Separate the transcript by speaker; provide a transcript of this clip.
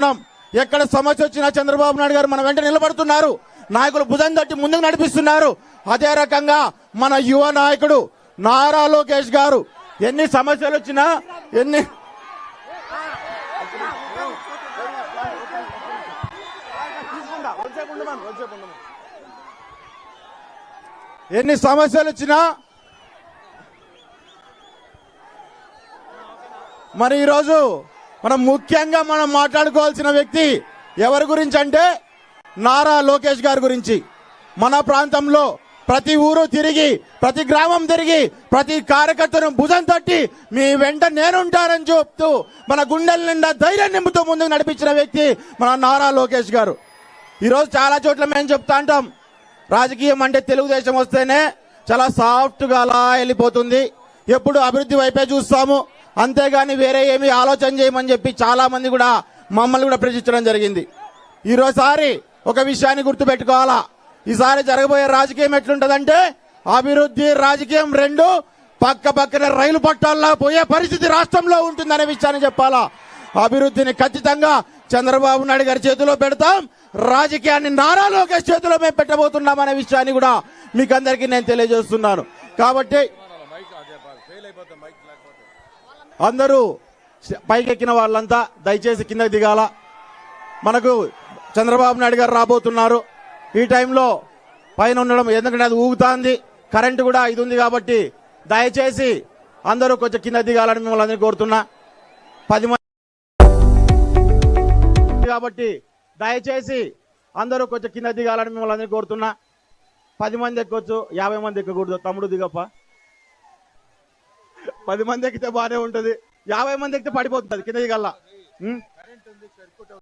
Speaker 1: ఉన్నాం. ఎక్కడ సమస్య వచ్చినా చంద్రబాబు నాయుడు గారు మన వెంట నిలబడుతున్నారు నాయకులు భుజం తట్టి ముందుకు నడిపిస్తున్నారు అదే రకంగా మన యువ నాయకుడు నారా లోకేష్ గారు ఎన్ని సమస్యలు వచ్చినా ఎన్ని ఎన్ని సమస్యలు వచ్చినా మరి ఈరోజు మనం ముఖ్యంగా మనం మాట్లాడుకోవాల్సిన వ్యక్తి ఎవరి గురించి అంటే నారా లోకేష్ గారి గురించి. మన ప్రాంతంలో ప్రతి ఊరు తిరిగి ప్రతి గ్రామం తిరిగి ప్రతి కార్యకర్తను భుజం తట్టి మీ వెంట నేనుంటానని చెప్తూ మన గుండెల నిండా ధైర్యం నింపుతూ ముందుకు నడిపించిన వ్యక్తి మన నారా లోకేష్ గారు. ఈరోజు చాలా చోట్ల మేము చెప్తా అంటాం రాజకీయం అంటే తెలుగుదేశం వస్తేనే చాలా సాఫ్ట్గా అలా వెళ్ళిపోతుంది. ఎప్పుడు అభివృద్ధి వైపే చూస్తాము. అంతేగాని వేరే ఏమి ఆలోచన చేయమని చెప్పి చాలామంది కూడా మమ్మల్ని కూడా ప్రశ్నించడం జరిగింది. ఈరోజుసారి ఒక విషయాన్ని గుర్తుపెట్టుకోవాలా? ఈసారి జరగబోయే రాజకీయం ఎట్లుంటదంటే అభివృద్ధి రాజకీయం రెండు పక్క పక్కన రైలు పట్టాల్లో పోయే పరిస్థితి రాష్ట్రంలో ఉంటుందనే విషయాన్ని చెప్పాలా? అభివృద్ధిని ఖచ్చితంగా చంద్రబాబు నాయుడు గారి చేతిలో పెడతాం రాజకీయాన్ని నారా లోకేష్ చేతిలో మేము పెట్టబోతున్నాం అనే విషయాన్ని కూడా మీకు అందరికీ నేను తెలియజేస్తున్నాను. కాబట్టి అందరూ పైకెక్కిన వాళ్ళంతా దయచేసి కిందకి దిగాల. మనకు చంద్రబాబు నాయుడు గారు రాబోతున్నారు. ఈ టైంలో పైన ఉండడం ఎందుకంటే అది ఊగుతాంది. కరెంటు కూడా ఇది ఉంది కాబట్టి దయచేసి అందరూ కొంచెం కింద దిగాలని మిమ్మల్ని అందరినీ కోరుతున్నా. పది మంది కాబట్టి దయచేసి అందరూ కొంచెం కింద దిగాలని మిమ్మల్ని అందరినీ కోరుతున్నా. పది మంది ఎక్కొచ్చు యాభై మంది ఎక్కకూడదు. తమ్ముడు దిగప్ప. పది మంది ఎక్కితే బాగానే ఉంటుంది. యాభై మంది ఎక్కితే పడిపోతుంది కింద దిగల్లా